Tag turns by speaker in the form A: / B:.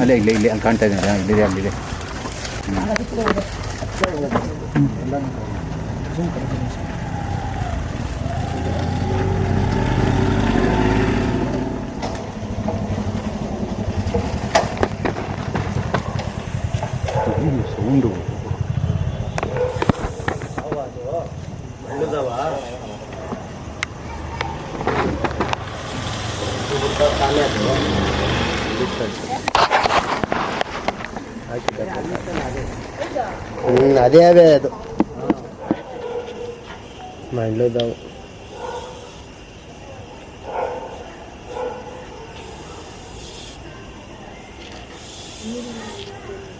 A: ಅಲ್ಲೇ ಇಲ್ಲೇ ಇಲ್ಲೇ ಅಲ್ಲಿ ಕಾಣ್ತಾ ಇದೆ ಇಲ್ಲಿದೆ ಅಲ್ಲಿದೆ ಸೌಂಡು
B: అదే అవే ఏదో మైండ్లో ఇద్దాము Thank you.